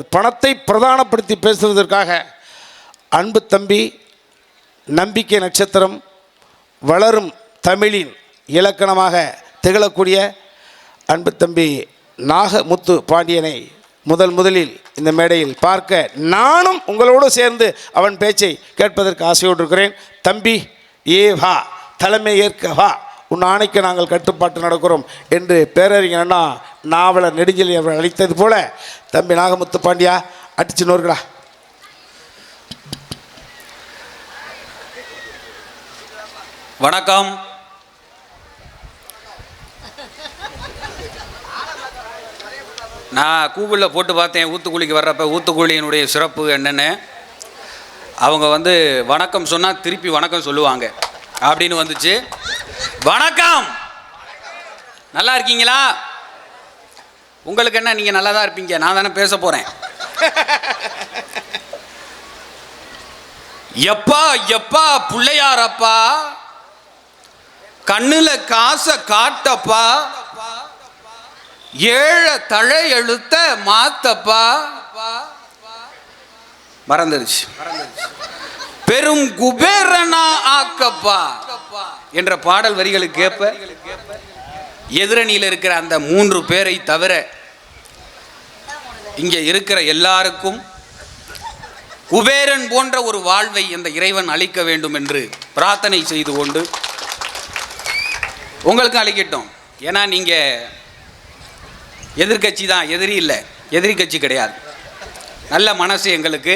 பணத்தை பிரதானப்படுத்தி பேசுவதற்காக அன்பு தம்பி நம்பிக்கை நட்சத்திரம் வளரும் தமிழின் இலக்கணமாக திகழக்கூடிய அன்பு தம்பி நாகமுத்து பாண்டியனை முதல் முதலில் இந்த மேடையில் பார்க்க நானும் உங்களோடு சேர்ந்து அவன் பேச்சை கேட்பதற்கு ஆசையோடு இருக்கிறேன். தம்பி ஏ வா தலைமை ஏற்க வா. உன் ஆணைக்கு நாங்கள் கட்டுப்பாட்டு நடக்கிறோம் என்று பேரறிஞர் அண்ணா நாவலர் நெடுஞ்செலி அவர்கள் அழைத்தது போல. தம்பி நாகமுத்து பாண்டியா அடிச்சு நோர்களா? வணக்கம். நான் கூகுளில் போட்டு பார்த்தேன் ஊத்துக்குழிக்கு வர்றப்ப ஊத்துக்குழியினுடைய சிறப்பு என்னென்னு. அவங்க வந்து வணக்கம் சொன்னால் திருப்பி வணக்கம் சொல்லுவாங்க. அப்படின்னு வந்துச்சு. வணக்கம். நல்லா இருக்கீங்களா? உங்களுக்கு என்ன நீங்கள் நல்லா தான் இருப்பீங்க? நான் தானே பேச போகிறேன் எப்பா எப்பா பிள்ளையாரப்பா? கண்ணுல காசை காட்டப்பா? ஏழ தழை எழுத்த மாத்தப்பா? மறந்துருச்சு. பெரும் குபேரனா ஆக்கப்பா? என்ற பாடல் வரிகளுக்கு ஏற்ப எதிரணியில் இருக்கிற அந்த மூன்று பேரை தவிர இங்கே இருக்கிற எல்லாருக்கும் குபேரன் போன்ற ஒரு வாழ்வை இந்த இறைவன் அளிக்க வேண்டும் என்று பிரார்த்தனை செய்து கொண்டு உங்களுக்கும் அளிக்கட்டும். ஏன்னா நீங்கள் எதிர்க்கட்சி தான் எதிரி இல்லை. எதிரி கட்சி கிடையாது. நல்ல மனசு எங்களுக்கு.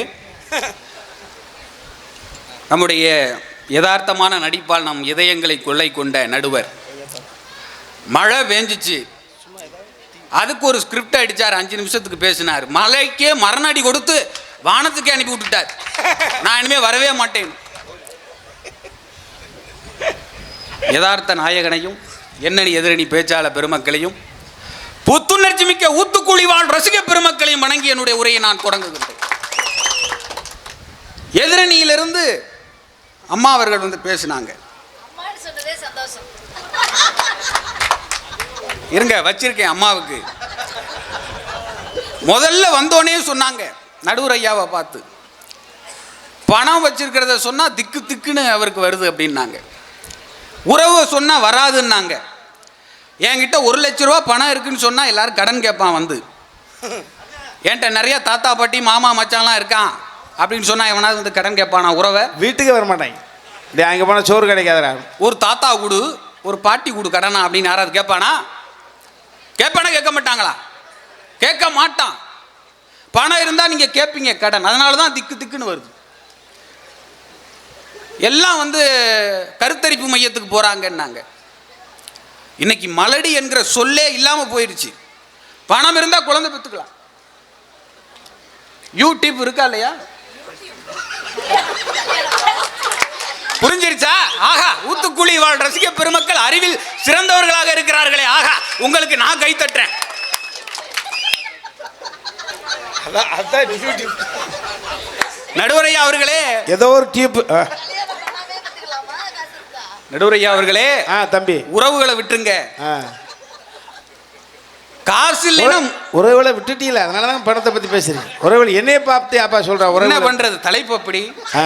நம்முடைய யதார்த்தமான நடிப்பால் நம் இதயங்களை கொள்ளை கொண்ட நடுவர். மழை வேஞ்சிச்சு அதுக்கு ஒரு ஸ்கிரிப்ட் அடிச்சார் அஞ்சு நிமிஷத்துக்கு பேசினார். மலைக்கே மரணடி கொடுத்து வானத்துக்கே அனுப்பி விட்டுட்டார். நான் இனிமே வரவே மாட்டேன். யதார்த்த நாயகனையும் என்னணி எதிரணி பேச்சாளர் பெருமக்களையும் புத்துணர்ச்சி மிக்க ஊத்துக்குழி வாழ் ரசிக பெருமக்களையும் வணங்கி என்னுடைய உரையை நான் தொடங்குகின்றேன். எதிரணியிலிருந்து அம்மா அவர்கள் வந்து பேசினாங்க. இருங்க வச்சிருக்கேன் அம்மாவுக்கு. முதல்ல வந்தோடனே சொன்னாங்க நடுவர் ஐயாவை பார்த்து. பணம் வச்சிருக்கிறத சொன்னா திக்கு திக்குன்னு அவருக்கு வருது அப்படின்னாங்க. உறவு சொன்னா வராதுன்னாங்க. என்கிட்ட ஒரு லட்ச ரூபா பணம் இருக்குன்னு சொன்னா எல்லாரும் கடன் கேட்பான் வந்து. என்கிட்ட நிறைய தாத்தா பாட்டி மாமா மச்சான்லாம் இருக்கான். அப்படின்னு சொன்னா எவனாவது வந்து கடன் கேட்பானா? உறவை? வீட்டுக்கு வர மாட்டாங்க டேய் அங்கே போனால் சோறு கிடைக்காதடா. ஒரு தாத்தா கொடு ஒரு பாட்டி கொடு கடனா அப்படின்னு யாராவது கேட்பானா? கேட்பானா கேட்க மாட்டாங்களா? கேட்க மாட்டான். பணம் இருந்தால் நீங்கள் கேட்பீங்க கடன். அதனால தான் திக்கு திக்குன்னு வருது. எல்லாம் வந்து கருத்தரிப்பு மையத்துக்கு போகிறாங்கன்னாங்க இன்னைக்கு மலடி என்கிற சொல்லே இல்லாமல் போயிடுச்சு பணம் இருந்தால் குழந்தை பெற்றுக்கலாம் யூடியூப் இருக்கா இல்லையா? புரிஞ்சிருச்சா? ஆஹா ஊத்துக்குழி வாழ் ரசிக பெருமக்கள் அறிவில் சிறந்தவர்களாக இருக்கிறார்களே. ஆஹா உங்களுக்கு நான் கை தட்டுறேன். அதான் அதான் நடுவரையா அவர்களே. ஏதோ ஒரு டியூப் நடுவரையா அவர்களே ஆ தம்பி. உறவுகளை விட்டுருங்க. ஆ. காசு இல்லைன்னா உறவுகளை விட்டுட்டீல அதனால தான் பணத்தை பற்றி பேசுறீங்க. உறவுகள் என்னைய பார்த்து அப்பா சொல்கிறா என்ன உறவு பண்றது தலைப்பு அப்படி? ஆ.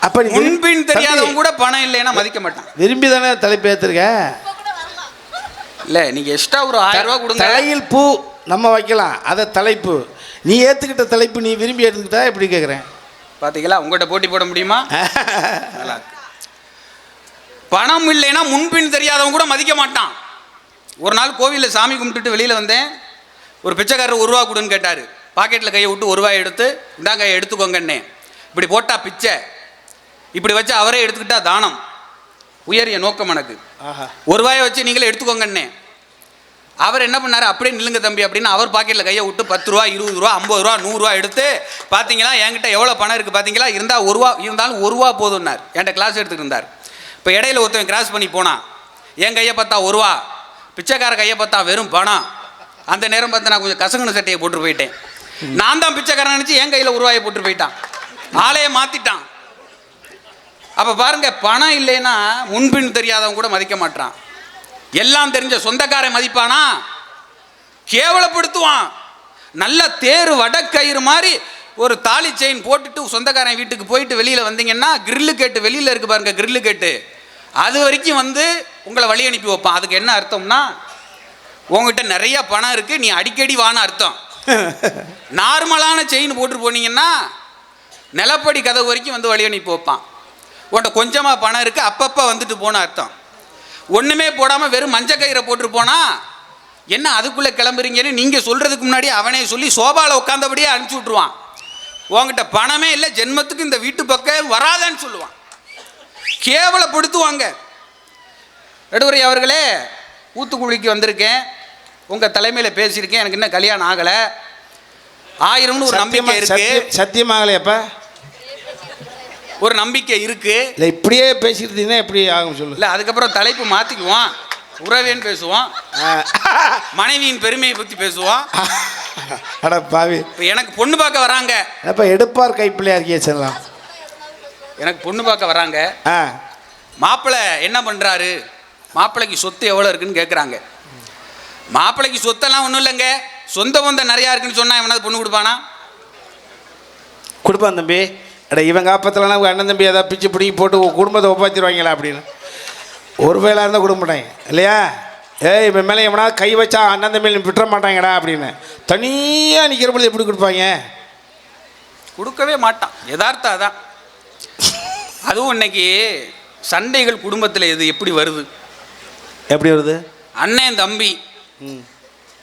அப்போ நீ விரும்பி- முன்பின் தெரியாதவங்க கூட பணம் இல்லைன்னா மதிக்க மாட்டான். விரும்பி தானே தலைப்பு ஏற்றுருக்க இல்ல நீங்க எக்ஸ்ட்ரா ஒரு ஆயிரம் ரூபாய் கொடுங்க. தலையில் பூ நம்ம வைக்கலாம் அதை தலைப்பு. நீ ஏற்றுக்கிட்ட தலைப்பு நீ விரும்பி எடுத்துக்கிட்டா எப்படி கேட்குறேன் பாத்தீங்களா உங்கள்கிட்ட போட்டி போட முடியுமா. பணம் இல்லைன்னா முன்பின் தெரியாதவன் கூட மதிக்க மாட்டான். ஒரு நாள் கோவிலில் சாமி கும்பிட்டுட்டு வெளியில் வந்தேன். ஒரு பிச்சைக்காரர் ஒரு ரூபா கொடுன்னு கேட்டார். பாக்கெட்டில் கையை விட்டு ஒரு ரூபாய் எடுத்து இந்தாங்க எடுத்துக்கோங்கன்னே இப்படி போட்டா பிச்சை. இப்படி வச்சு அவரே எடுத்துக்கிட்டா தானம். உயரிய நோக்கம் எனக்கு. ஆஹா. ஒரு ரூபாயை வச்சு நீங்களே எடுத்துக்கோங்கன்னே அவர் என்ன பண்ணாரு? அப்படியே நில்லுங்க தம்பி அப்படின்னு அவர் பாக்கெட்டில் கையை விட்டு பத்து ரூபா இருபது ரூபா ஐம்பது ரூபா நூறுரூவா எடுத்து பார்த்தீங்களா என்கிட்ட எவ்வளோ பணம் இருக்குது பார்த்தீங்களா இருந்தால் ஒரு ரூபா இருந்தாலும் ஒரு ரூபா போதும்னார். என்கிட்ட கிளாஸ் எடுத்துட்டு இருந்தார். இப்போ இடையில ஒருத்தன் கிராஸ் பண்ணி போனான். என் கையை பார்த்தா ஒரு ரூபா. பிச்சைக்கார கையை பார்த்தா வெறும் பணம் அந்த நேரம் பார்த்து நான் கொஞ்சம் கசங்கன சட்டையை போட்டு போயிட்டேன். நான் தான் பிச்சைக்காரன் நினச்சி என் கையில் உருவாயை போட்டு போயிட்டான். ஆளையே மாற்றிட்டான் அப்போ பாருங்க பணம் இல்லைன்னா முன்பின் தெரியாதவன் கூட மதிக்க மாட்டான். எல்லாம் தெரிஞ்ச சொந்தக்காரன் மதிப்பானா? கேவலப்படுத்துவான். நல்ல தேர் வடக்கயிறு மாதிரி ஒரு தாலி செயின் போட்டுட்டு சொந்தக்காரன் வீட்டுக்கு போயிட்டு வெளியில் வந்தீங்கன்னா கிரில்லு கேட்டு வெளியில் இருக்கு பாருங்க கிரில்லு கேட்டு. அது வரைக்கும் வந்து உங்களை வழி அனுப்பி வைப்பான். அதுக்கு என்ன அர்த்தம்னா உங்ககிட்ட நிறைய பணம் இருக்குது நீ அடிக்கடி வான்னு அர்த்தம். நார்மலான செயின் போட்டு போனீங்கன்னா நிலப்படி கதவு வரைக்கும் வந்து வழி அனுப்பி வைப்பான். உன்கிட்ட கொஞ்சமாக பணம் இருக்குது அப்பப்போ வந்துட்டு போன அர்த்தம். ஒன்றுமே போடாமல் வெறும் மஞ்சள் கயிறை போட்டு போனா என்ன அதுக்குள்ளே கிளம்புறீங்கன்னு நீங்கள் சொல்கிறதுக்கு முன்னாடி அவனே சொல்லி சோபாவில் உட்காந்தபடியே அனுப்பிச்சி விட்ருவான் உங்ககிட்ட பணமே இல்லை ஜென்மத்துக்கு இந்த வீட்டு பக்கம் வராதன்னு சொல்லுவான். கேவலப்படுத்துவாங்க. நடுவரை அவர்களே ஊத்துக்குழிக்கு வந்திருக்கேன். உங்கள் தலைமையில் பேசியிருக்கேன். எனக்கு இன்னும் கல்யாணம் ஆகலை. ஆயிரம்னு ஒரு நம்பிக்கை இருக்கு. சத்தியம் சத்தியமாகலையாப்பா. ஒரு நம்பிக்கை இருக்கு. இல்லை இப்படியே பேசிட்டு இருந்தீங்கன்னா எப்படி ஆகும் சொல்லு. இல்லை அதுக்கப்புறம் தலைப்பு மாற்றிக்குவோம் உறவேன்னு பேசுவோம். மனைவியின் பெருமையை பற்றி பேசுவோம். அட பாவி. எனக்கு பொண்ணு பார்க்க வராங்க. அப்போ எடுப்பார் கைப்பிள்ளையா இருக்கியே சொல்லலாம் எனக்கு பொண்ணு பார்க்க வராங்க. ஆ. மாப்பிள்ளை என்ன பண்ணுறாரு மாப்பிள்ளைக்கு சொத்து எவ்வளோ இருக்குன்னு கேட்குறாங்க மாப்பிள்ளைக்கு சொத்தெல்லாம் ஒன்றும் இல்லைங்க. சொந்த பந்தம் நிறையா இருக்குன்னு சொன்னால் எவனாவது பொண்ணு கொடுப்பானா? கொடுப்பான் தம்பி. அட இவன் காப்பத்துலலாம் உங்கள் அண்ணன் தம்பி ஏதாவது பிச்சு பிடிங்கி போட்டு குடும்பத்தை ஒப்பாத்திடுவாங்களா அப்படின்னு. ஒரு வேலை இருந்தால் கொடுக்க மாட்டாங்க. இல்லையா? ஏய் இவன் மேலே எவனா கை வச்சா அண்ணன் தம்பி விட்டுற மாட்டாங்கடா அப்படின்னு. தனியாக நிற்கிற பொழுது எப்படி கொடுப்பாங்க? கொடுக்கவே மாட்டான். யதார்த்தம் அதான். அதுவும் இன்னைக்கு சண்டைகள் குடும்பத்தில் இது எப்படி வருது? எப்படி வருது? அண்ணன் தம்பி.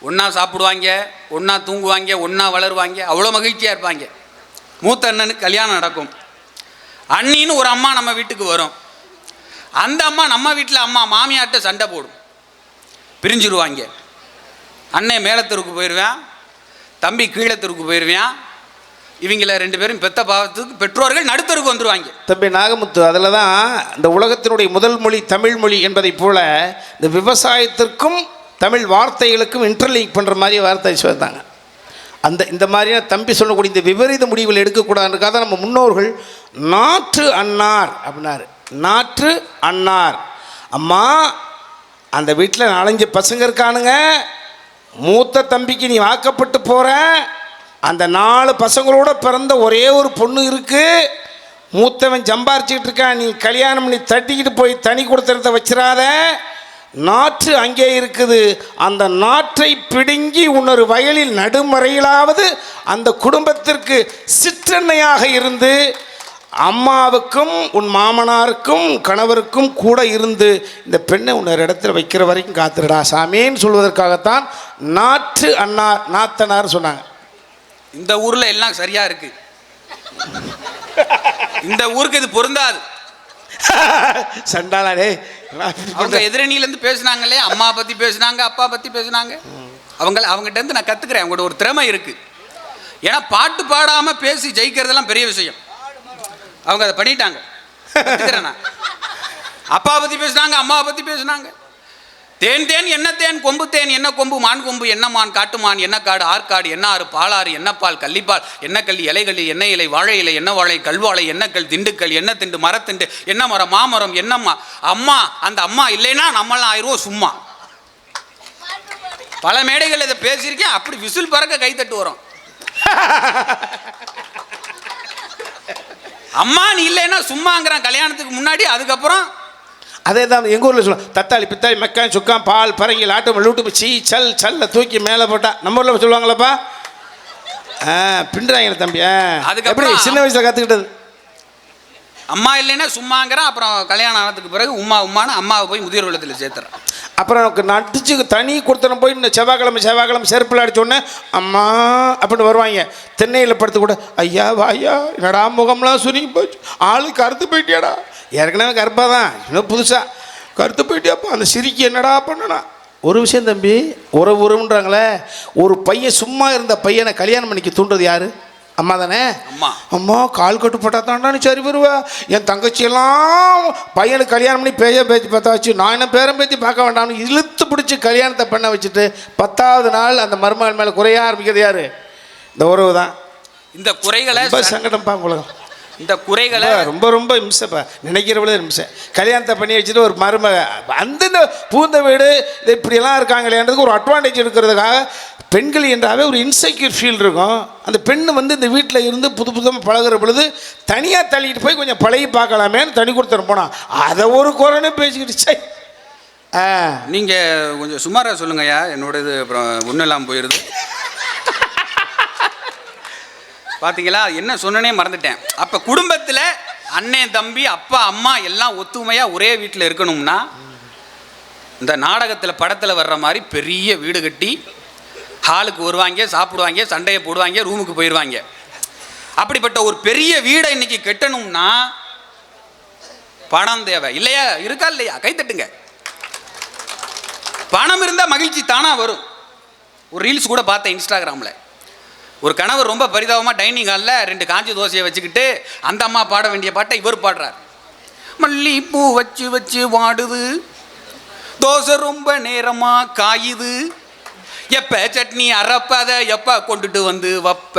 ஒன்றா சாப்பிடுவாங்க ஒன்றா தூங்குவாங்க ஒன்றா வளருவாங்க அவ்வளோ மகிழ்ச்சியாக இருப்பாங்க. மூத்த அண்ணனுக்கு கல்யாணம் நடக்கும். அண்ணின்னு ஒரு அம்மா நம்ம வீட்டுக்கு வரும். அந்த அம்மா நம்ம வீட்டில் அம்மா மாமியார்ட்ட சண்டை போடும். பிரிஞ்சிருவாங்க. அண்ணன் மேலத்தெருக்கு போயிடுவேன் தம்பி கீழத்தெருக்கு போயிடுவேன் இவங்கள ரெண்டு பேரும் பெத்த பாவத்துக்கு பெற்றோர்கள் நடுத்தருக்கு வந்துடுவாங்க தம்பி நாகமுத்து அதில் தான் இந்த உலகத்தினுடைய முதல் மொழி தமிழ் மொழி என்பதைப் போல இந்த விவசாயத்திற்கும் தமிழ் வார்த்தைகளுக்கும் இன்டர்லிங்க் பண்ணுற மாதிரி வார்த்தை சொல்லிட்டாங்க அந்த இந்த மாதிரியான தம்பி சொல்லக்கூடிய இந்த விபரீத முடிவுகள் எடுக்கக்கூடாதுன்றக்காக தான் நம்ம முன்னோர்கள் நாற்று அன்னார் அப்படின்னாரு. நாற்று அன்னார். அம்மா அந்த வீட்டில் நாலஞ்சு பசங்க இருக்கானுங்க. மூத்த தம்பிக்கு நீ வாக்கப்பட்டு போகிற அந்த நாலு பசங்களோட பிறந்த ஒரே ஒரு பொண்ணு இருக்குது மூத்தவன் சம்பாரிச்சிட்டு இருக்கான். நீ கல்யாணம் பண்ணி தட்டிக்கிட்டு போய் தனி கொடுத்துறத வச்சிடாத நாற்று அங்கே இருக்குது. அந்த நாற்றை பிடுங்கி உன்னொரு வயலில் நடுமறையிலாவது அந்த குடும்பத்திற்கு சிற்றன்னையாக இருந்து அம்மாவுக்கும் உன் மாமனாருக்கும் கணவருக்கும் கூட இருந்து இந்த பெண்ணை உன்னொரு இடத்துல வைக்கிற வரைக்கும் காத்துடா சாமின்னு சொல்வதற்காகத்தான் நாற்று அண்ணா நாத்தனார் சொன்னாங்க. இந்த ஊரில் எல்லாம் சரியாக இருக்கு. இந்த ஊருக்கு இது பொருந்தாது. சண்டாளா அவங்க எதிரணியிலேருந்து பேசுனாங்களே அம்மா பற்றி பேசுனாங்க அப்பா பற்றி பேசுனாங்க. அவங்க அவங்ககிட்ட இருந்து நான் கற்றுக்கிறேன் அவங்களோட ஒரு திறமை இருக்குது ஏன்னா பாட்டு பாடாமல் பேசி ஜெயிக்கிறதெல்லாம் பெரிய விஷயம். அவங்க அதை பண்ணிட்டாங்க. நான். அப்பா பற்றி பேசுனாங்க அம்மாவை பற்றி பேசுனாங்க. தேன் தேன் என்ன தேன்? கொம்பு தேன் என்ன கொம்பு? மான் கொம்பு என்ன மான்? காட்டுமான் என்ன காடு? ஆற்காடு என்ன ஆறு? பாலாறு என்ன பால்? கள்ளிப்பால் என்ன கள்ளி? இலைகளி என்ன இலை? வாழை இலை என்ன வாழை? கல்வாழை என்ன கல்? திண்டுக்கல் என்ன திண்டு? மரத்திண்டு என்ன மரம்? மாமரம் என்னம்மா அம்மா அந்த அம்மா இல்லைன்னா நம்மளாம் ஆயிடுவோம் சும்மா. பல மேடைகள் இதை பேசியிருக்கேன் அப்படி விசில் பறக்க கைத்தட்டு வரும். அம்மா நீ இல்லைன்னா சும்மாங்கிறான். கல்யாணத்துக்கு முன்னாடி அதுக்கப்புறம் அதே தான் எங்கள் ஊரில் சொல்லுவோம் தத்தாளி பித்தாளி மெக்கான் சுக்கான் பால் பரங்கி லாட்டு லூட்டு சீ சல் சல்ல தூக்கி மேலே போட்டா நம்ம ஊரில் சொல்லுவாங்களப்பா ஆ பின்றாங்க தம்பி ஆ. எப்படி சின்ன வயசில் கற்றுக்கிட்டது அம்மா இல்லைன்னா சும்மாங்கிறான் அப்புறம் கல்யாணம் ஆனதுக்கு பிறகு உமா உமான்னு அம்மாவை போய் முதியோர் இல்லத்தில் சேர்த்துறான் அப்புறம் நடிச்சு தனி கொடுத்தன போய் இந்த செவ்வாய்க்கிழமை செவ்வாய்க்கிழமை செருப்பில் அடிச்சோடனே அம்மா அப்படின்னு வருவாங்க. தென்னையில் படுத்து கூட ஐயா வாயா என்னடா முகம்லாம் சுருங்கி போச்சு? ஆளு கருத்து போயிட்டியாடா. ஏற்கனவே கருப்பாக தான். இன்னும் புதுசாக கருத்து போயிட்டியாப்பா? அந்த சிரிக்கு என்னடா பண்ணனா? ஒரு விஷயம் தம்பி உறவு உறவுன்றாங்களே ஒரு பையன் சும்மா இருந்த பையனை கல்யாணம் பண்ணிக்க தூண்டுறது யாரு? அம்மா தானே? அம்மா. அம்மா கால் கட்டு போட்டா தாண்டா நீ சரி வருவ. என் தங்கச்சியெல்லாம் பையனுக்கு கல்யாணம் பண்ணி பேய பேச்சு பார்த்தாச்சு நான் என்ன பேரம் பேத்தி பார்க்க வேண்டாம்னு இழுத்து பிடிச்சி கல்யாணத்தை பண்ண வச்சுட்டு பத்தாவது நாள் அந்த மருமகள் மேலே குறைய ஆரம்பிக்கிறது யாரு? இந்த உறவு தான் இந்த குறைகளை ரொம்ப சங்கடம்ப்பா உங்களுக்கு இந்த குறைகளை ரொம்ப- ரொம்ப இம்சைப்பா நினைக்கிறவளே இம்சை. கல்யாணத்தை பண்ணி வச்சுட்டு ஒரு மருமக அந்தந்த பூந்த வீடு இது இப்படியெல்லாம் இருக்காங்களேன்றதுக்கு ஒரு அட்வான்டேஜ் எடுக்கிறதுக்காக பெண்கள் என்றாவே ஒரு இன்செக்யூர் ஃபீல் இருக்கும். அந்த பெண்ணு வந்து இந்த வீட்டில் இருந்து புது புதுமாக பழகுற பொழுது தனியாக தள்ளிட்டு போய் கொஞ்சம் பழகி பார்க்கலாமேன்னு தனி கொடுத்துட்டு போனான். அதை ஒரு குறைன்னு பேசிக்கிட்டு சை ஆ நீங்க கொஞ்சம் சுமாரா சொல்லுங்கய்யா. என்னோட இது அப்புறம் ஒன்றும் இல்லாமல் போயிடுது பார்த்தீங்களா என்ன சொன்னனே மறந்துட்டேன். அப்போ குடும்பத்தில் அண்ணன் தம்பி அப்பா அம்மா எல்லாம் ஒத்துமையாக ஒரே வீட்டில் இருக்கணும்னா இந்த நாடகத்தில் படத்தில் வர்ற மாதிரி பெரிய வீடு கட்டி ஹாலுக்கு வருவாங்க சாப்பிடுவாங்க சண்டையை போடுவாங்க ரூமுக்கு போயிடுவாங்க அப்படிப்பட்ட ஒரு பெரிய வீடை இன்னைக்கு கட்டணும்னா பணம் தேவை. இல்லையா? இருக்கா இல்லையா? கைத்தட்டுங்க பணம் இருந்தால் மகிழ்ச்சி தானாக வரும். ஒரு ரீல்ஸ் கூட பார்த்தேன் இன்ஸ்டாகிராமில். ஒரு கணவர் ரொம்ப பரிதாபமாக டைனிங் ஹாலில் ரெண்டு காஞ்சி தோசையை வச்சுக்கிட்டு அந்த அம்மா பாட வேண்டிய பாட்டை இவர் பாடுறார். மல்லிப்பூ வச்சு வச்சு வாடுது. தோசை ரொம்ப நேரமாக காயுது. எப்போ சட்னி அரைப்பத எப்போ கொண்டுட்டு வந்து வப்ப?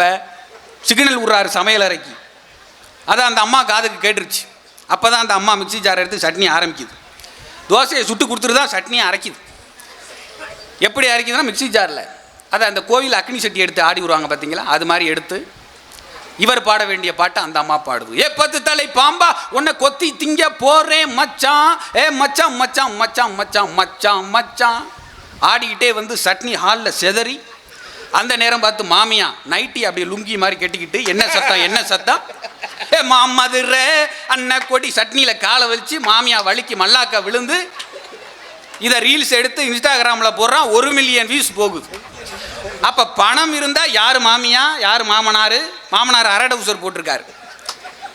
சிக்னல் விட்றாரு சமையல் அறைக்கு. அதை அந்த அம்மா காதுக்கு கேட்டுருச்சு. அப்போ தான் அந்த அம்மா மிக்ஸி ஜார் எடுத்து சட்னி ஆரம்பிக்குது. தோசையை சுட்டு கொடுத்துட்டு தான் சட்னியை அரைக்குது. எப்படி அரைக்குதுன்னா மிக்ஸி ஜாரில். அதை அந்த கோவில் அக்னி சட்டி எடுத்து ஆடி வருவாங்க பார்த்தீங்களா? அது மாதிரி எடுத்து இவர் பாட வேண்டிய பாட்டை அந்த அம்மா பாடுது. ஏ பத்து தலை பாம்பா உன்னை கொத்தி திங்க போறேன் மச்சான். ஏ மச்சான் மச்சான் மச்சான் மச்சான் மச்சான் மச்சான். ஆடிக்கிட்டே வந்து சட்னி ஹாலில் செதறி அந்த நேரம் பார்த்து மாமியா நைட்டி அப்படியே லுங்கி மாதிரி கட்டிக்கிட்டு என்ன சத்தம் என்ன சத்தம்? ஏ மாமதுர அண்ணன் கொடி சட்னியில் காலை வலிச்சு மாமியா வலிக்கு மல்லாக்கா விழுந்து இதை ரீல்ஸ் எடுத்து இன்ஸ்டாகிராமில் போடுறான் ஒரு மில்லியன் வியூஸ் போகுது. அப்போ பணம் இருந்தால் யார் மாமியா? யார் மாமனார்? மாமனார் அரட உசர் போட்டிருக்காரு.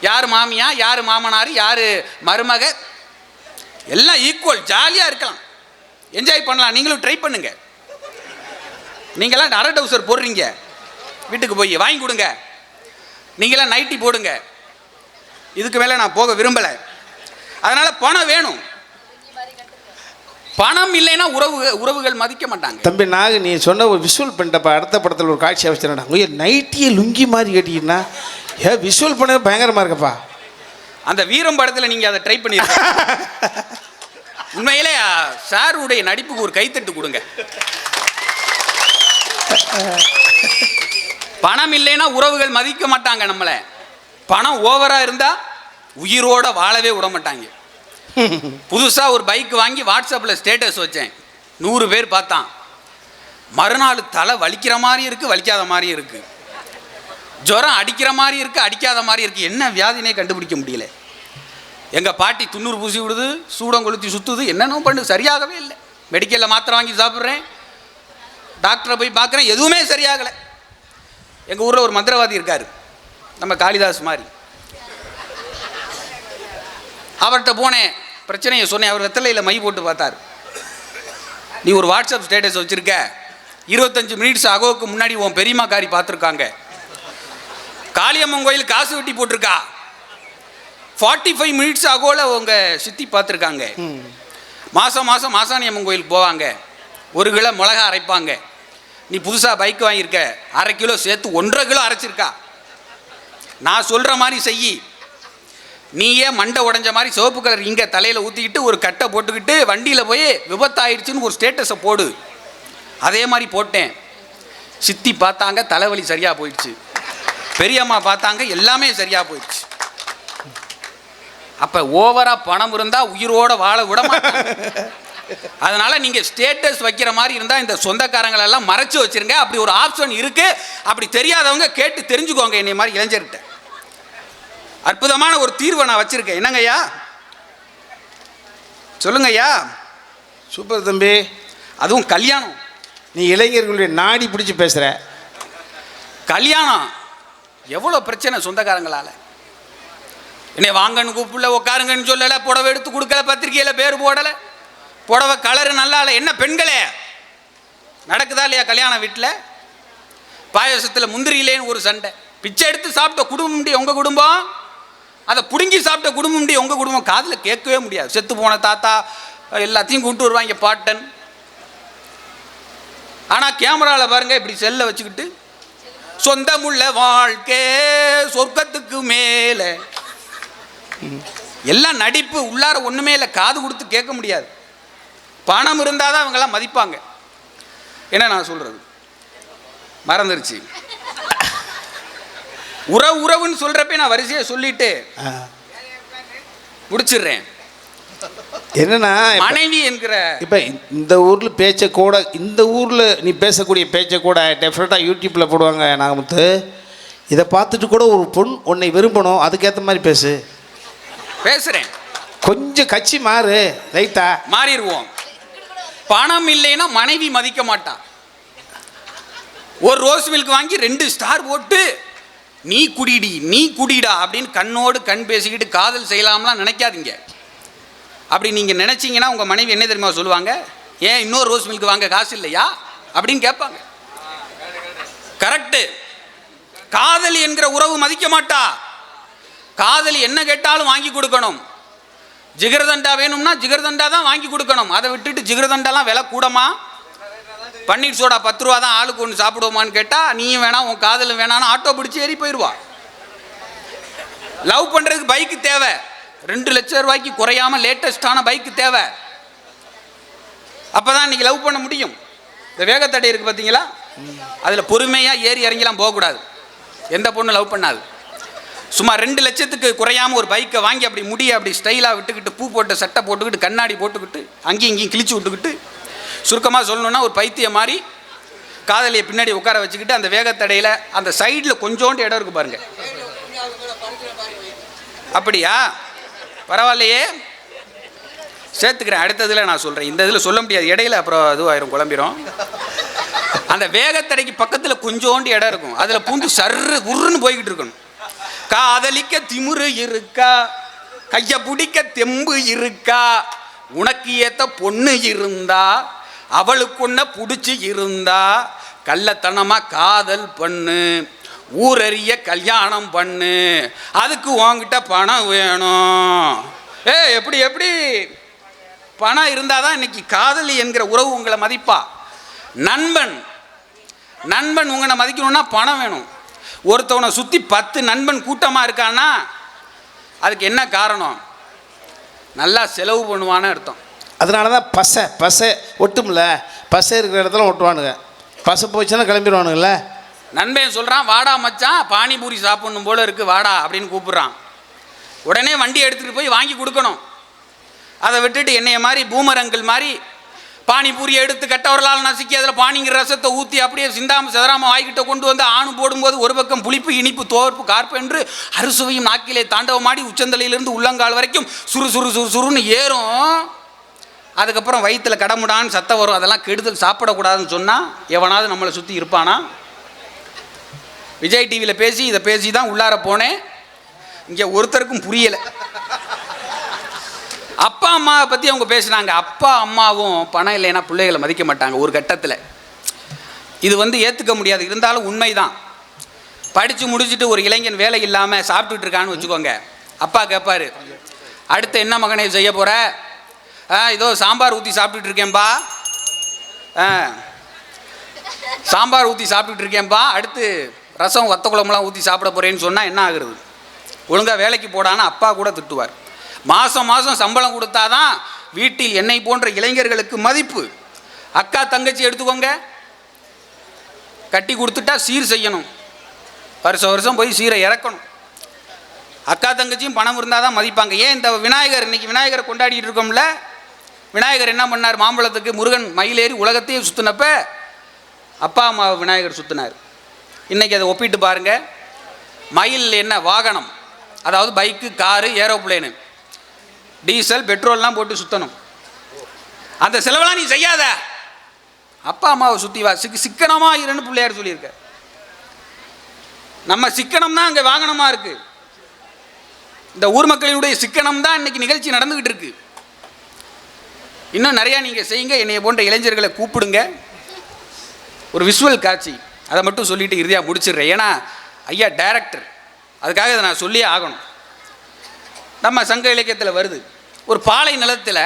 யார் மாமியா? யார் மாமனார்? யார் மருமக? எல்லாம் ஈக்குவல் ஜாலியாக இருக்கலாம். என்ஜாய் பண்ணலாம். நீங்களும் ட்ரை பண்ணுங்க. நீங்களாம் அரை டவுசர் போடுறீங்க. வீட்டுக்கு போய் வாங்கி கொடுங்க. நீங்களாம் நைட்டி போடுங்க. இதுக்கு மேலே நான் போக விரும்பலை. அதனால் பணம் வேணும். பணம் இல்லைன்னா உறவு உறவுகள் மதிக்க மாட்டாங்க. தம்பி நாகு நீ சொன்ன ஒரு விஷுவல் பண்ணிட்டப்ப அடுத்த படத்தில் ஒரு காட்சி உங்க நைட்டியை லுங்கி மாதிரி கட்டிக்கிட்டா ஏ விஷுவல் பண்ணது பயங்கரமாக இருக்கப்பா. அந்த வீரம் படத்தில் நீங்கள் அதை ட்ரை பண்ணிருக்கீங்க. உண்மையிலே சாருடைய நடிப்புக்கு ஒரு கைத்தட்டு கொடுங்க. பணம் இல்லைன்னா உறவுகள் மதிக்க மாட்டாங்க நம்மளை. பணம் ஓவராக இருந்தால் உயிரோட வாழவே விட மாட்டாங்க. புதுசாக ஒரு பைக் வாங்கி வாட்ஸ்அப்பில் ஸ்டேட்டஸ் வச்சேன். நூறு பேர் பார்த்தான். மறுநாள் தலை வலிக்கிற மாதிரி இருக்குது வலிக்காத மாதிரி இருக்குது ஜுரம் அடிக்கிற மாதிரி இருக்குது அடிக்காத மாதிரி இருக்குது என்ன வியாதினே கண்டுபிடிக்க முடியல. எங்கள் பாட்டி துண்ணூறு பூசி விடுது சூடம் கொளுத்தி சுற்றுது என்னென்ன பண்ணு சரியாகவே இல்லை. மெடிக்கலில் மாத்திரை வாங்கி சாப்பிட்றேன். டாக்டரை போய் பார்க்குறேன் எதுவுமே சரியாகலை. எங்கள் ஊரில் ஒரு மந்திரவாதி இருக்கார் நம்ம காளிதாஸ் மாதிரி. அவர்கிட்ட போனேன். பிரச்சனையை சொன்னேன். அவர் வெத்தலையில் மை போட்டு பார்த்தார். நீ ஒரு வாட்ஸ்அப் ஸ்டேட்டஸ் வச்சுருக்க. இருபத்தஞ்சு மினிட்ஸ் அகோவுக்கு முன்னாடி உன் பெரியம்மா காரி பார்த்துருக்காங்க. காளியம்மன் கோயில் காசு வெட்டி போட்டிருக்கா. ஃபார்ட்டி ஃபைவ் மினிட்ஸ் அகோவில் உங்க சித்தி பார்த்துருக்காங்க. மாதம் மாதம் மாசாணி அம்மன் கோயிலுக்கு போவாங்க. ஒரு கிலோ மிளகா அரைப்பாங்க. நீ புதுசாக பைக் வாங்கியிருக்க. அரை கிலோ சேர்த்து ஒன்றரை கிலோ அரைச்சிருக்கா. நான் சொல்கிற மாதிரி செய் நீயே மண்டை உடஞ்ச மாதிரி சிவப்பு கலர் இங்கே தலையில் ஊற்றிக்கிட்டு ஒரு கட்டை போட்டுக்கிட்டு வண்டியில் போய் விபத்தாயிடுச்சுன்னு ஒரு ஸ்டேட்டஸை போடு. அதே மாதிரி போட்டேன். சித்தி பார்த்தாங்க தலைவலி சரியாக போயிடுச்சு. பெரியம்மா பார்த்தாங்க எல்லாமே சரியாக போயிடுச்சு. அப்போ ஓவராக பணம் இருந்தால் உயிரோட வாழ விட அதனால் அதனால நீங்கள் ஸ்டேட்டஸ் வைக்கிற மாதிரி இருந்தால் இந்த சொந்தக்காரங்களெல்லாம் மறைச்சி மறைச்சு வச்சிருங்க. அப்படி ஒரு ஆப்ஷன் இருக்கு. அப்படி தெரியாதவங்க கேட்டு தெரிஞ்சுக்கோங்க என்னை மாதிரி இளைஞர்கிட்ட. அற்புதமான ஒரு தீர்வை நான் வச்சிருக்கேன். என்னங்கய்யா? சொல்லுங்கய்யா. சூப்பர் தம்பி. அதுவும் கல்யாணம். நீ இளைஞர்களுடைய நாடி பிடிச்சி பேசுகிற கல்யாணம். எவ்வளோ பிரச்சனை சொந்தக்காரங்களால? என்னை வாங்கன்னு கூப்பிடல உட்காருங்கன்னு சொல்லலை புடவை எடுத்து கொடுக்கல பத்திரிக்கையில் பேர் போடலை புடவை கலரு நல்லா இல்லை. என்ன பெண்களே? நடக்குதா இல்லையா கல்யாண வீட்டில் பாயசத்தில் முந்திரியிலேன்னு ஒரு சண்டை. பிச்சை எடுத்து சாப்பிட்ட குடும்பம் உங்கள் குடும்பம்? அதை பிடுங்கி சாப்பிட்ட குடும்பம் முடி உங்கள் குடும்பம் காதில் கேட்கவே முடியாது. செத்து போன தாத்தா எல்லாத்தையும் கொண்டு வருவாங்க பாட்டன். ஆனால் கேமராவில் பாருங்க இப்படி செல்லை வச்சுக்கிட்டு சொந்தமுள்ள வாழ்க்கை சொர்க்கத்துக்கு மேலே. எல்லாம் நடிப்பு உள்ளார ஒன்றுமே இல்லை காது கொடுத்து கேட்க முடியாது. பணம் இருந்தால் தான் அவங்கெல்லாம் மதிப்பாங்க. என்ன நான் சொல்கிறது மறந்துருச்சு. உறவு உறவுன்னு சொல்றப்ப நான் வரிசையை சொல்லிட்டு. முடிச்சிடுறேன். என்னன்னா மனைவி என்கிற இப்போ இந்த ஊரில் பேச்சை கூட இந்த ஊரில் நீ பேசக்கூடிய பேச்சை கூட டெஃபினட்டாக யூடியூப்பில் போடுவாங்க நாகமுத்து. இதை பார்த்துட்டு கூட ஒரு பொண் உன்னை விரும்பணும் அதுக்கேற்ற மாதிரி பேசு. பேசுறேன். கொஞ்சம் கட்சி மாறு ரைட்டா மாறிடுவோம். பணம் இல்லைன்னா மனைவி மதிக்க மாட்டா. ஒரு ரோஸ் மில்க் வாங்கி ரெண்டு ஸ்டார் போட்டு நீ குடிடி நீ குடிடா அப்படின்னு கண்ணோடு கண் பேசிக்கிட்டு காதல் செய்யலாம்லாம் நினைக்காதீங்க. அப்படி நீங்கள் நினச்சிங்கன்னா உங்கள் மனைவி என்ன தெரியுமா சொல்லுவாங்க? ஏன் இன்னொரு ரோஸ் மில்க் வாங்க காசு இல்லையா? அப்படின்னு கேட்பாங்க. கரெக்டு காதலி என்கிற உறவு மதிக்க மாட்டா. காதலி என்ன கேட்டாலும் வாங்கி கொடுக்கணும். ஜிகர்தண்டா வேணும்னா ஜிகர்தண்டா தான் வாங்கி கொடுக்கணும். அதை விட்டுட்டு ஜிகர்தண்டாலாம் விலை கூடமா? பன்னீர் சோடா பத்து ரூபா தான் ஆளுக்கு ஒன்று சாப்பிடுவோமான்னு கேட்டால் நீயும் வேணாம் உன் காதலும் வேணான்னு ஆட்டோ பிடிச்சி ஏறி போயிடுவா லவ் பண்ணுறதுக்கு பைக்கு தேவை. ரெண்டு லட்சம் ரூபாய்க்கு குறையாம லேட்டஸ்டான பைக்கு தேவை. அப்போ தான் இன்றைக்கி லவ் பண்ண முடியும். இந்த வேகத்தடை இருக்குது பார்த்தீங்களா அதில் பொறுமையாக ஏறி இறங்கிலாம் போகக்கூடாது. எந்த பொண்ணு லவ் பண்ணாது. சும்மா ரெண்டு லட்சத்துக்கு குறையாம ஒரு பைக்கை வாங்கி அப்படி முடிய அப்படி ஸ்டைலாக விட்டுக்கிட்டு பூ போட்டு சட்டை போட்டுக்கிட்டு கண்ணாடி போட்டுக்கிட்டு அங்கேயும் இங்கேயும் கிழிச்சு விட்டுக்கிட்டு சுருக்கமாக சொல்லணும்னா ஒரு பைத்தியம் மாதிரி காதலியை பின்னாடி உட்கார வச்சுக்கிட்டு அந்த வேகத்தடையில் அந்த சைடில் கொஞ்சோண்டு இடம் இருக்கு பாருங்க. அப்படியா? பரவாயில்லையே. சேர்த்துக்கிறேன். அடுத்ததில் நான் சொல்கிறேன் இந்த இதில் சொல்ல முடியாது. இடையில அப்புறம் இதுவாயிரும் குழம்பிரும். அந்த வேகத்தடைக்கு பக்கத்தில் கொஞ்சோண்டு இடம் இருக்கும். அதில் பூந்து சர்ரு உருன்னு போய்கிட்டு இருக்கணும். காதலிக்க திமுரு இருக்கா? கையை பிடிக்க தெம்பு இருக்கா? உனக்கு ஏற்ற பொண்ணு இருந்தா அவளுக்குன்ன பிடிச்சி இருந்தா கள்ளத்தனமாக காதல் பண்ணு ஊரறிய கல்யாணம் பண்ணு அதுக்கு உன்கிட்ட பணம் வேணும். ஏ எப்படி எப்படி? பணம் இருந்தால் தான் இன்னைக்கு காதலி என்கிற உறவு உங்களை மதிப்பா? நண்பன் நண்பன் உங்களை மதிக்கணும்னா பணம் வேணும். ஒருத்தவனை சுற்றி பத்து நண்பன் கூட்டமாக இருக்கான்னா அதுக்கு என்ன காரணம்? நல்லா செலவு பண்ணுவான்னு அர்த்தம். அதனால தான் பசை பசை ஒட்டும்ல. பசை இருக்கிற இடத்துல ஒட்டுவானுங்க. பசை போச்சுன்னா கிளம்பிடுவானுங்கல்ல. நண்பன் சொல்கிறான் வாடா மச்சான் பானிபூரி சாப்பிடணும் போல் இருக்குது வாடா அப்படின்னு கூப்பிட்றான். உடனே வண்டி எடுத்துகிட்டு போய் வாங்கி கொடுக்கணும். அதை விட்டுட்டு என்னைய மாதிரி பூமரங்கள் மாதிரி பானிபூரி எடுத்து கட்டவர்களால் நசுக்கி அதில் பானிங்கிற ரசத்தை ஊற்றி அப்படியே சிந்தாம சிதறாம வாய்கிட்ட கொண்டு வந்து ஆணு போடும்போது ஒரு பக்கம் புளிப்பு இனிப்பு தோற்பு கார்ப்பு என்று அறுசுவையும் நாக்கிலே தாண்டவமாடி உச்சந்தலையிலிருந்து உள்ளங்கால் வரைக்கும் சுறு சுறு சுறு ஏறும். அதுக்கப்புறம் வயிற்றுல கடமுடான்னு சத்தம் வரும் அதெல்லாம் கெடுதல் சாப்பிடக்கூடாதுன்னு சொன்னால் எவனாவது நம்மளை சுற்றி இருப்பானா? விஜய் டிவியில் பேசி இதை பேசி தான் உள்ளார போனேன். இங்கே ஒருத்தருக்கும் புரியலை. அப்பா அம்மாவை பற்றி அவங்க பேசுனாங்க. அப்பா அம்மாவும் பணம் இல்லைன்னா பிள்ளைகளை மதிக்க மாட்டாங்க ஒரு கட்டத்தில். இது வந்து ஏற்றுக்க முடியாது. இருந்தாலும் உண்மைதான். படித்து முடிச்சுட்டு ஒரு இளைஞன் வேலை இல்லாமல் சாப்பிட்டுட்டு இருக்கான்னு வச்சுக்கோங்க. அப்பா கேட்பாரு அடுத்து என்ன மகனை செய்ய போகிற ஆ இதோ சாம்பார் ஊற்றி சாப்பிட்டுட்டு இருக்கேன்பா ஆ. சாம்பார் ஊற்றி சாப்பிட்டுட்டு இருக்கேன்பா அடுத்து ரசம் வத்த குழம்புலாம் ஊற்றி சாப்பிட போகிறேன்னு சொன்னால் என்ன ஆகுறது? ஒழுங்காக வேலைக்கு போடான்னு அப்பா கூட திட்டுவார். மாதம் மாதம் சம்பளம் கொடுத்தாதான் வீட்டில் என்னை போன்ற இளைஞர்களுக்கு மதிப்பு. அக்கா தங்கச்சி எடுத்துக்கோங்க. கட்டி கொடுத்துட்டா சீர் செய்யணும். வருஷம் வருஷம் போய் சீரை இறக்கணும். அக்கா தங்கச்சியும் பணம் இருந்தால் தான் மதிப்பாங்க. ஏன் இந்த விநாயகர் இன்னைக்கு விநாயகரை கொண்டாடிட்டு இருக்கோம்ல? விநாயகர் என்ன பண்ணார்? மாம்பழத்துக்கு முருகன் மயிலேறி உலகத்தையும் சுற்றினப்ப அப்பா அம்மா விநாயகர் சுற்றினார் இன்றைக்கி அதை ஒப்பிட்டு பாருங்கள் மயில் என்ன? வாகனம். அதாவது பைக்கு காரு ஏரோப்ளேனு. டீசல் பெட்ரோல்லாம் போட்டு சுற்றணும் அந்த செலவெல்லாம் நீ செய்யாத. அப்பா அம்மாவை சுற்றி வா. சிக் சிக்கனமாக இருன்னு பிள்ளையார் சொல்லியிருக்க நம்ம சிக்கனம் தான் அங்கே வாகனமாக இருக்குது இந்த ஊர் மக்களினுடைய சிக்கனம் தான் இன்னைக்கு நிகழ்ச்சி நடந்துக்கிட்டு இருக்குது இன்னும் நிறையா நீங்கள் செய்யுங்க. என்னை போன்ற இளைஞர்களை கூப்பிடுங்க. ஒரு விஷுவல் காட்சி. அதை மட்டும் சொல்லிவிட்டு இறுதியாக முடிச்சிடுறேன். ஏன்னா ஐயா டைரக்டர் அதுக்காக இதை நான் சொல்லியே ஆகணும். நம்ம சங்க இலக்கியத்தில் வருது. ஒரு பாலை நிலத்தில்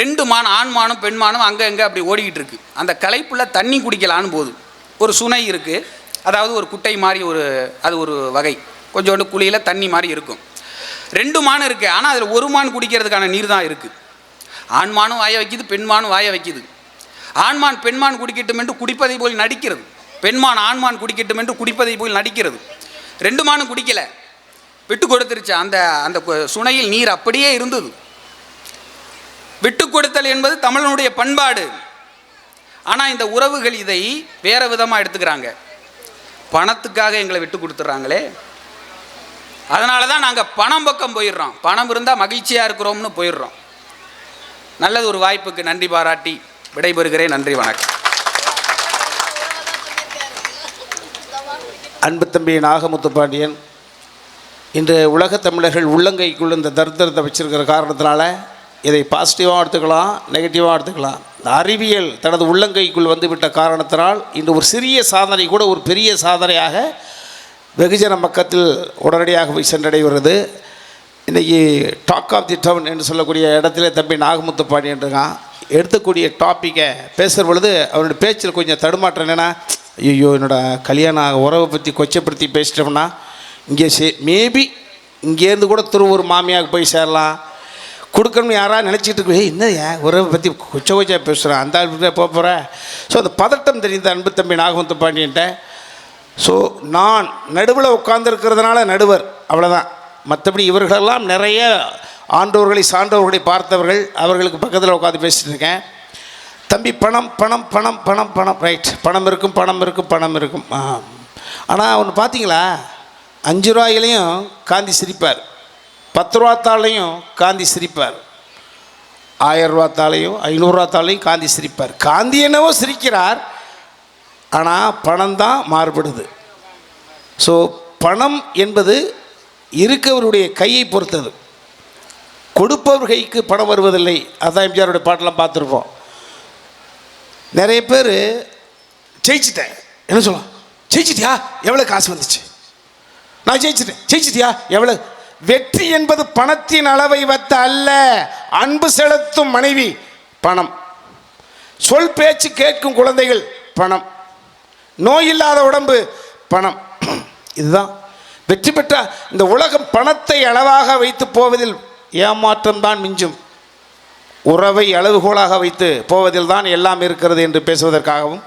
ரெண்டு மான் ஆண் மானும் பெண் மானும் அங்கே அங்கே அப்படி ஓடிக்கிட்டு இருக்கு. அந்த கலைப்புள்ள தண்ணி குடிக்கலான்னு போகுது. ஒரு சுனை இருக்குது அதாவது ஒரு குட்டை மாதிரி ஒரு அது ஒரு வகை. கொஞ்சோண்டு குழியில் தண்ணி மாதிரி இருக்கும். ரெண்டு மான் இருக்குது ஆனால் அதில் ஒரு மான் குடிக்கிறதுக்கான நீர் தான் இருக்குது ஆண்மானும் வாய வைக்குது பெண்மானும் வாய வைக்குது. ஆண்மான் பெண்மான் குடிக்கட்டும் என்று குடிப்பதை போல் நடிக்கிறது. பெண்மான் ஆண்மான் குடிக்கட்டும் என்று குடிப்பதை போல் நடிக்கிறது. ரெண்டு மானும் குடிக்கல. விட்டு கொடுத்துருச்சு. அந்த அந்த கு- சுனையில் நீர் அப்படியே இருந்தது. விட்டு கொடுத்தல் என்பது தமிழனுடைய பண்பாடு. ஆனால் இந்த உறவுகள் இதை வேற விதமாக எடுத்துக்கிறாங்க. பணத்துக்காக எங்களை விட்டு கொடுத்துட்றாங்களே. அதனால தான் நாங்கள் பணம் பக்கம் போயிடுறோம். பணம் இருந்தால் மகிழ்ச்சியாக இருக்கிறோம்னு போயிடுறோம். நல்லது ஒரு வாய்ப்புக்கு நன்றி பாராட்டி விடைபெறுகிறேன். நன்றி வணக்கம். அன்பு தம்பி நாகமுத்து பாண்டியன் இன்று உலகத் தமிழர்கள் உள்ளங்கைக்குள் இந்த தரித்திரத்தை வச்சுருக்கிற காரணத்தினால இதை பாசிட்டிவாக எடுத்துக்கலாம் நெகட்டிவாக எடுத்துக்கலாம். இந்த அறிவியல் தனது உள்ளங்கைக்குள் வந்துவிட்ட காரணத்தினால் இன்று ஒரு சிறிய சாதனை கூட ஒரு பெரிய சாதனையாக வெகுஜன மக்கத்தில் உடனடியாக போய் சென்றடைகிறது. இன்றைக்கி டாக் ஆஃப் தி டவுன் என்று சொல்லக்கூடிய இடத்துல தம்பி நாகமுத்து பாண்டியன் எடுத்தக்கூடிய டாப்பிக்கை பேசுகிற பொழுது அவனுடைய பேச்சில் கொஞ்சம் தடுமாற்றம் என்னென்னா ஐயோ என்னோட கல்யாண உறவை பற்றி கொச்சப்படுத்தி பேசிட்டோம்னா இங்கே சே மேபி இங்கேருந்து கூட திருவூர் மாமியாவுக்கு போய் சேரலாம். கொடுக்கணும்னு யாராவது நினச்சிட்டு இருக்கு என்ன ஏன் உறவை பற்றி கொச்ச கொச்சா பேசுகிறேன் அந்த ஆள் போக போகிறேன் ஸோ அந்த பதட்டம் தெரிந்த அன்பு தம்பி நாகமுத்து பாண்டியன்ட்ட ஸோ நான் நடுவில் உட்கார்ந்துருக்கிறதுனால நடுவர் அவ்வளோதான் மற்றபடி இவர்களெல்லாம் நிறைய ஆண்டோர்களை சான்றோர்களை பார்த்தவர்கள் அவர்களுக்கு பக்கத்தில் உட்காந்து பேசிட்டு இருக்கேன். தம்பி பணம் பணம் பணம் பணம் பணம். ரைட் பணம் இருக்கும் பணம் இருக்கும் பணம் இருக்கும். ஆ. ஆனால் ஒன்று பார்த்தீங்களா அஞ்சு ரூபாயிலையும் காந்தி சிரிப்பார். பத்து ரூபா தாளையும் காந்தி சிரிப்பார். ஆயிரம் ரூபா தாளையும் ஐநூறுரூவா தாளையும் காந்தி சிரிப்பார். காந்தி என்னவோ சிரிக்கிறார். ஆனால் பணம் தான் மாறுபடுது. ஸோ பணம் என்பது இருக்கவருடைய கையை பொறுத்தது. கொடுப்பவர் கைக்கு பணம் வருவதில்லை. அதான் எம்ஜிஆருடைய பாட்டெல்லாம் பார்த்துருப்போம். நிறைய பேர் ஜெயிச்சிட்டேன். என்ன சொல்லலாம் ஜெயிச்சிட்டியா? எவ்வளோ காசு வந்துச்சு? நான் ஜெயிச்சிட்டேன். ஜெயிச்சிட்டியா? எவ்வளோ வெற்றி என்பது பணத்தின் அளவை வத்த அல்ல. அன்பு செலுத்தும் மனைவி பணம். சொல் பேச்சு கேட்கும் குழந்தைகள் பணம். நோய் இல்லாத உடம்பு பணம். இதுதான் வெற்றி பெற்ற இந்த உலகம் பணத்தை அளவாக வைத்து போவதில் ஏமாற்றம்தான் மிஞ்சும். உறவை அளவுகோலாக வைத்து போவதில் தான் எல்லாம் இருக்கிறது என்று பேசுவதற்காகவும்